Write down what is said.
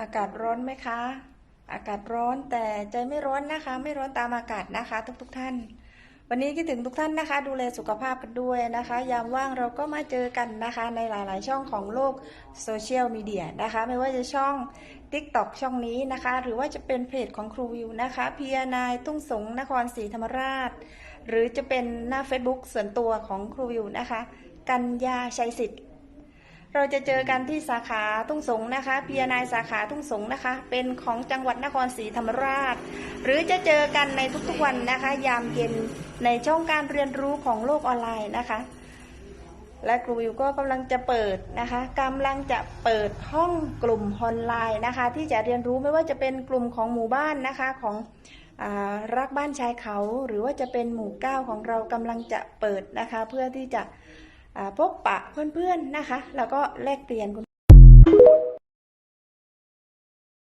อากาศร้อนไหมคะ อากาศร้อนแต่ใจไม่ร้อนนะคะ ไม่ร้อนตามอากาศนะคะ ทุกๆทท่าน วันนี้คิดถึงทุกท่านนะคะ ดูแลสุขภาพกันด้วยนะคะ ยามว่างเราก็มาเจอกันนะคะ ในหลาย ๆ ช่องของโลกโซเชียลมีเดียนะคะ ไม่ว่าจะช่อง TikTok ช่องนี้นะคะ หรือว่าจะเป็นเพจของครูวิวนะคะพียนายตุ้งสงนครศรีธรรมราช หรือจะเป็นหน้า Facebook ส่วนตัวของครูวิวนะคะ กัญญาชัยสิทธิ์ เราจะเจอกันที่สาขาทุ่งสงนะคะพียนายสาขาทุ่งสงนะคะ เป็นของจังหวัดนครศรีธรรมราช หรือจะเจอกันในทุกๆวันนะคะ ยามเย็นในช่องการเรียนรู้ของโลกออนไลน์นะคะ และครูวิวก็กำลังจะเปิดนะคะกำลังจะเปิดห้องกลุ่มออนไลน์นะคะ ที่จะเรียนรู้ไม่ว่าจะเป็นกลุ่มของหมู่บ้านนะคะของอรักบ้านชายเขา หรือว่าจะเป็นหมู่เก้าของเรากำลังจะเปิดนะคะ เพื่อที่จะ พบปะเพื่อนๆนะคะ แล้วก็แลกเปลี่ยนคุณ